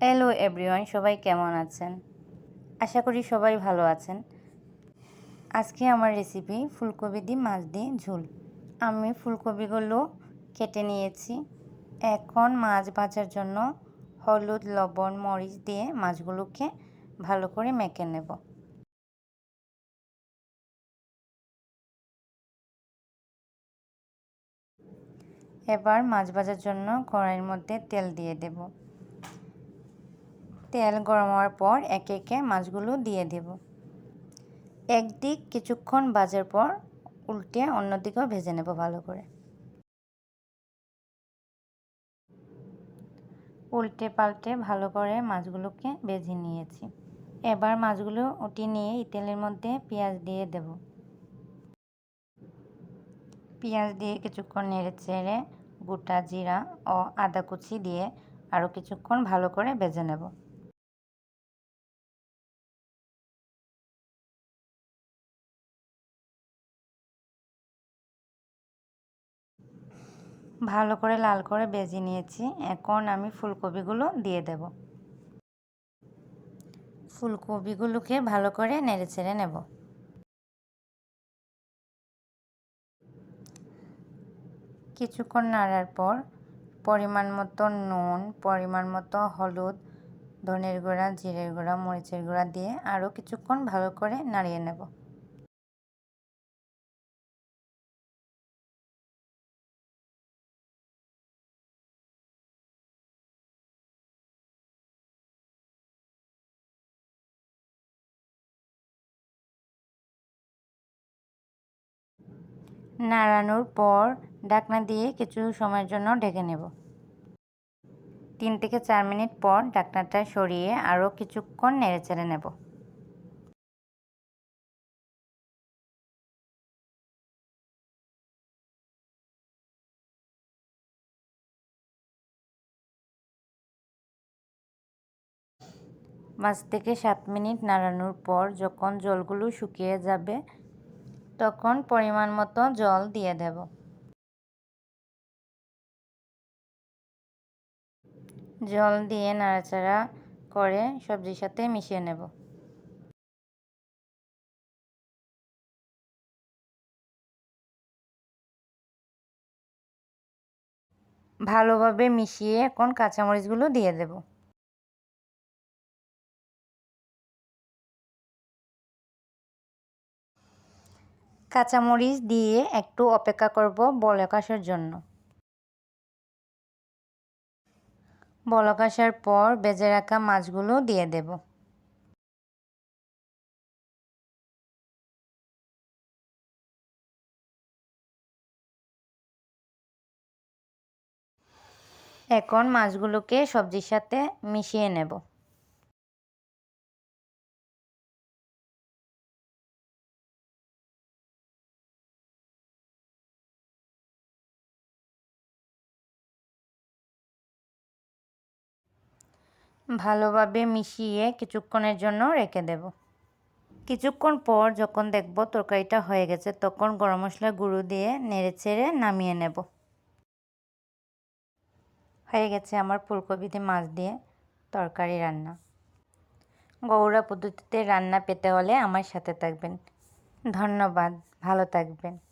Hello everyone সবাই কেমন আছেন? আশা করি সবাই ভালো আছেন। আজকে আমার রেসিপি ফুলকপি দিয়ে মাছ দিয়ে ঝোল। আমি ফুলকপিগুলো কেটে নিয়েছি। এখন মাছ ভাজার জন্য হলুদ, লবণ, মরিচ দিয়ে মাছগুলোকে ভালো করে মেখে নেব। এবার মাছ ভাজার জন্য কড়াইয়ের মধ্যে তেল দিয়ে দেব। তেল গরম হওয়ার পর একে একে মাছগুলো দিয়ে দেব। একদিক কিছুক্ষণ ভাজার পর উল্টে অন্যদিকেও ভেজে নেব ভালো করে। উল্টে পাল্টে ভালো করে মাছগুলোকে ভেজে নিয়েছি। এবার মাছগুলো উঠিয়ে নিয়ে তেলের মধ্যে পেঁয়াজ দিয়ে দেব। পেঁয়াজ দিয়ে কিছুক্ষণ নেড়ে চেড়ে গোটা জিরা ও আদা কুচি দিয়ে আরও কিছুক্ষণ ভালো করে ভেজে নেব। ভালো করে লাল করে বেজে নিয়েছি। এখন আমি ফুলকপিগুলো দিয়ে দেব। ফুলকপিগুলোকে ভালো করে নেড়ে ছেড়ে নেব। কিছুক্ষণ নাড়ার পর পরিমাণ মতো নুন, পরিমাণ মতো হলুদ, ধনের গুঁড়া, জিরের গুঁড়া, মরিচের গুঁড়া দিয়ে আরও কিছুক্ষণ ভালো করে নাড়িয়ে নেব। নাড়ানোর পর ঢাকনা দিয়ে কিছু সময়ের জন্য ঢেকে নেব। তিন থেকে চার মিনিট পর ঢাকনাটা সরিয়ে আরও কিছুক্ষণ নেড়ে চেড়ে নেব। পাঁচ থেকে সাত মিনিট নাড়ানোর পর যখন জলগুলো শুকিয়ে যাবে তখন পরিমাণ মতো জল দিয়ে দেব। জল দিয়ে নাড়াচাড়া করে সবজির সাথে মিশিয়ে নেব। ভালোভাবে মিশিয়ে এখন কাঁচামরিচগুলো দিয়ে দেব। কাঁচামরিচ দিয়ে একটু অপেক্ষা করব বলক জন্য। বলক পর বেজে রাখা মাছগুলো দিয়ে দেব। এখন মাছগুলোকে সবজির সাথে মিশিয়ে নেব। ভালোভাবে মিশিয়ে কিছুক্ষণের জন্য রেখে দেব। কিছুক্ষণ পর যখন দেখব তরকারিটা হয়ে গেছে, তখন গরম মশলা গুঁড়ো দিয়ে নেড়ে চেড়ে নামিয়ে নেব। হয়ে গেছে আমার ফুলকপিতে মাছ দিয়ে তরকারি রান্না। গৌড়া পদ্ধতিতে রান্না পেতে হলে আমার সাথে থাকবেন। ধন্যবাদ, ভালো থাকবেন।